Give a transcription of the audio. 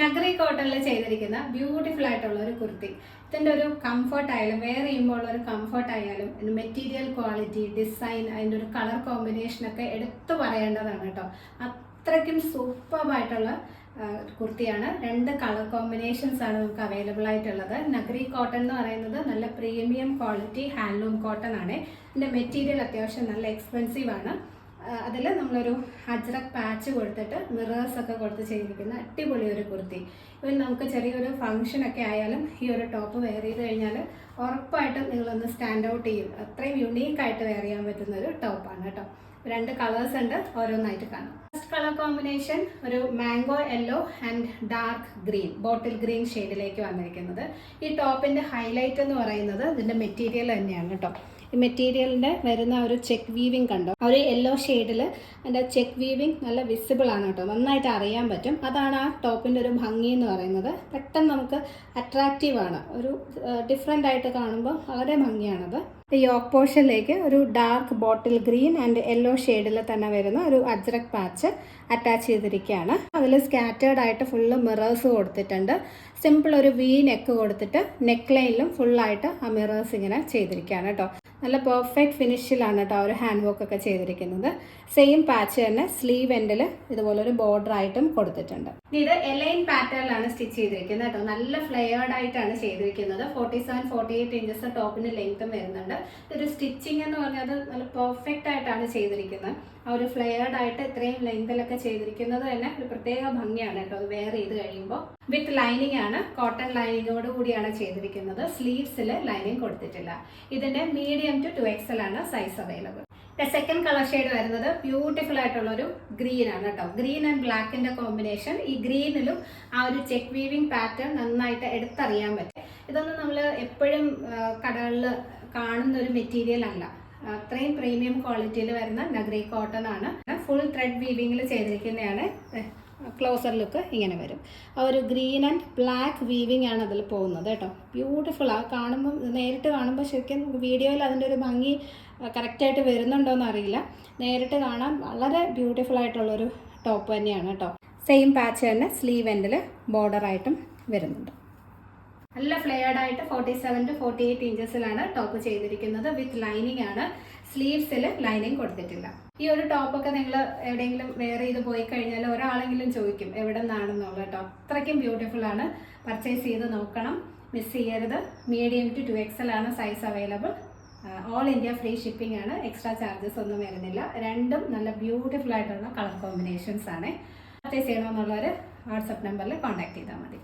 നഗറി കോട്ടണിൽ ചെയ്തിരിക്കുന്ന ബ്യൂട്ടിഫുൾ ആയിട്ടുള്ള ഒരു കുർത്തി. ഇതിന്റെ ഒരു കംഫർട്ട് ആയാലും വെയർ ചെയ്യുമ്പോൾ ഉള്ള ഒരു കംഫർട്ട് ആയാലും മെറ്റീരിയൽ ക്വാളിറ്റി ഡിസൈൻ അതിന്റെ ഒരു കളർ കോമ്പിനേഷൻ ഒക്കെ എടുത്തു പറയേണ്ടതാണ് കേട്ടോ. അത്രയ്ക്കും സൂപ്പർബായിട്ടുള്ള കുർത്തിയാണ്. രണ്ട് കളർ കോമ്പിനേഷൻസ് ആണ് നമുക്ക് അവൈലബിൾ ആയിട്ടുള്ളത്. നഗരി കോട്ടൺ എന്ന് പറയുന്നത് നല്ല പ്രീമിയം ക്വാളിറ്റി ഹാൻഡ്ലൂം കോട്ടൺ ആണ്. ഇതിന്റെ മെറ്റീരിയൽ അത്യാവശ്യം നല്ല എക്സ്പെൻസീവ് ആണ്. അതിൽ നമ്മളൊരു അജ്രക് പാച്ച് കൊടുത്തിട്ട് മിറേഴ്സ് ഒക്കെ കൊടുത്ത് ചെയ്തിരിക്കുന്ന അടിപൊളി ഒരു കുർത്തി. ഇവൻ നമുക്ക് ചെറിയൊരു ഫംഗ്ഷനൊക്കെ ആയാലും ഈ ഒരു ടോപ്പ് വെയർ ചെയ്ത് കഴിഞ്ഞാൽ ഉറപ്പായിട്ടും നിങ്ങളൊന്ന് സ്റ്റാൻഡ് ഔട്ട് ചെയ്യും. അത്രയും യുണീക്കായിട്ട് വെയർ ചെയ്യാൻ പറ്റുന്ന ഒരു ടോപ്പാണ് കേട്ടോ. രണ്ട് കളേഴ്സ് ഉണ്ട് ഓരോന്നായിട്ട് കാണാം. കളർ കോമ്പിനേഷൻ ഒരു mango yellow and dark green bottle green ഷെയ്ഡിലേക്ക് വന്നിരിക്കുന്നത്. ഈ ടോപ്പിന്റെ ഹൈലൈറ്റ് എന്ന് പറയുന്നത് ഇതിന്റെ മെറ്റീരിയൽ തന്നെയാണ് കേട്ടോ. ഈ മെറ്റീരിയലിന്റെ വരുന്ന ഒരു ചെക്ക് വീവിങ് കണ്ടോ? ഒരു യെല്ലോ ഷെയ്ഡിൽ അതിന്റെ ചെക്ക് വീവിങ് നല്ല വിസിബിൾ ആണ് കേട്ടോ. നന്നായിട്ട് അറിയാൻ പറ്റും. അതാണ് ആ ടോപ്പിന്റെ ഒരു ഭംഗി എന്ന് പറയുന്നത്. പെട്ടെന്ന് നമുക്ക് അട്രാക്റ്റീവ് ആണ്. ഒരു ഡിഫറെന്റ് ആയിട്ട് കാണുമ്പോൾ വളരെ ഭംഗിയാണത്. യോക്ക് പോർഷനിലേക്ക് ഒരു dark bottle green and yellow ഷെയ്ഡിൽ തന്നെ വരുന്ന ഒരു അജ്രക് പാച്ച് അറ്റാച്ച് ചെയ്തിരിക്കുകയാണ്. അതിൽ സ്കാറ്റേർഡ് ആയിട്ട് ഫുള്ള് മിറേഴ്സ് കൊടുത്തിട്ടുണ്ട്. സിമ്പിൾ ഒരു വി നെക്ക് കൊടുത്തിട്ട് നെക്ക് ലൈനിലും ഫുള്ളായിട്ട് ആ മിറേഴ്സ് ഇങ്ങനെ ചെയ്തിരിക്കുകയാണ് കേട്ടോ. നല്ല പെർഫെക്റ്റ് ഫിനിഷിലാണ് കേട്ടോ ഒരു ഹാൻഡ് വർക്ക് ഒക്കെ ചെയ്തിരിക്കുന്നത്. സെയിം പാച്ച് തന്നെ സ്ലീവ് എൻഡിൽ ഇതുപോലെ ഒരു ബോർഡർ ആയിട്ടും കൊടുത്തിട്ടുണ്ട്. ഇത് എലൈൻ പാറ്റേണിലാണ് സ്റ്റിച്ച് ചെയ്തിരിക്കുന്നത് കേട്ടോ നല്ല ഫ്ലെയർഡ് ആയിട്ടാണ് ചെയ്തിരിക്കുന്നത്. Forty seven forty eight inches ടോപ്പിന് ലെങ്ത്തും വരുന്നുണ്ട്. ഇതൊരു സ്റ്റിച്ചിങ് എന്ന് പറഞ്ഞാൽ നല്ല പെർഫെക്റ്റ് ആയിട്ടാണ് ചെയ്തിരിക്കുന്നത്. ആ ഒരു ഫ്ലെയർഡ് ആയിട്ട് ഇത്രയും ലെങ്തിലൊക്കെ ചെയ്തിരിക്കുന്നത് തന്നെ ഒരു പ്രത്യേക ഭംഗിയാണ് കേട്ടോ അത് വെയർ ചെയ്ത് കഴിയുമ്പോൾ വിത്ത് ലൈനിങ് ആണ് കോട്ടൺ ലൈനിങ്ങോട് കൂടിയാണ് ചെയ്തിരിക്കുന്നത്. സ്ലീവ്സിൽ ലൈനിങ് കൊടുത്തിട്ടില്ല. ഇതിന്റെ മീഡിയം ടു ടു എക്സൽ ആണ് size available second colour shade വരുന്നത് ബ്യൂട്ടിഫുൾ ആയിട്ടുള്ള ഒരു ഗ്രീൻ ആണ് കേട്ടോ. ഗ്രീൻ ആൻഡ് ബ്ലാക്കിന്റെ കോമ്പിനേഷൻ ഈ ഗ്രീനിലും ആ ഒരു ചെക്ക് വീവിംഗ് പാറ്റേൺ നന്നായിട്ട് എടുത്തറിയാൻ പറ്റും. ഇതൊന്നും നമ്മൾ എപ്പോഴും കടകളിൽ കാണുന്ന ഒരു മെറ്റീരിയൽ അല്ല. അത്രയും പ്രീമിയം ക്വാളിറ്റിയിൽ വരുന്ന നഗ്രീ കോട്ടൺ ആണ്. ഫുൾ ത്രെഡ് വീവിംഗിൽ ചെയ്തിരിക്കുന്നതാണ്. ക്ലോസർ ലുക്ക് ഇങ്ങനെ വരും. ആ ഒരു ഗ്രീൻ ആൻഡ് ബ്ലാക്ക് വീവിങ് ആണ് അതിൽ പോകുന്നത് കേട്ടോ. ബ്യൂട്ടിഫുൾ ആ. കാണുമ്പോൾ നേരിട്ട് കാണുമ്പോൾ ശരിക്കും വീഡിയോയിൽ അതിന്റെ ഒരു ഭംഗി കറക്റ്റായിട്ട് വരുന്നുണ്ടോയെന്ന് അറിയില്ല. നേരിട്ട് കാണാൻ വളരെ ബ്യൂട്ടിഫുൾ ആയിട്ടുള്ളൊരു ടോപ്പ് തന്നെയാണ് കേട്ടോ. സെയിം പാച്ച് തന്നെ സ്ലീവ് എൻഡിൽ ബോർഡറായിട്ടും വരുന്നുണ്ട്. നല്ല ഫ്ലെയർഡ് ആയിട്ട് forty seven to forty eight ഇഞ്ചസിലാണ് top ചെയ്തിരിക്കുന്നത് വിത്ത് ലൈനിങ് ആണ്. സ്ലീവ്സിൽ ലൈനിങ് കൊടുത്തിട്ടില്ല. ഈ ഒരു ടോപ്പൊക്കെ നിങ്ങൾ എവിടെയെങ്കിലും വെയർ ചെയ്ത് പോയി കഴിഞ്ഞാൽ ഒരാളെങ്കിലും ചോദിക്കും എവിടെ നിന്നാണെന്നുള്ളത് കേട്ടോ അത്രയ്ക്കും ബ്യൂട്ടിഫുൾ ആണ്. പർച്ചേസ് ചെയ്ത് നോക്കണം. മിസ് ചെയ്യരുത്. മീഡിയം ടു ടു എക്സൽ ആണ് size available all India free shipping ആണ്. എക്സ്ട്രാ ചാർജസ് ഒന്നും വരുന്നില്ല. രണ്ടും നല്ല ബ്യൂട്ടിഫുൾ ആയിട്ടുള്ള കളർ കോമ്പിനേഷൻസ് ആണ്. പർച്ചേസ് ചെയ്യണമെന്നുള്ളവർ വാട്സപ്പ് നമ്പറിൽ കോൺടാക്ട് ചെയ്താൽ മതി.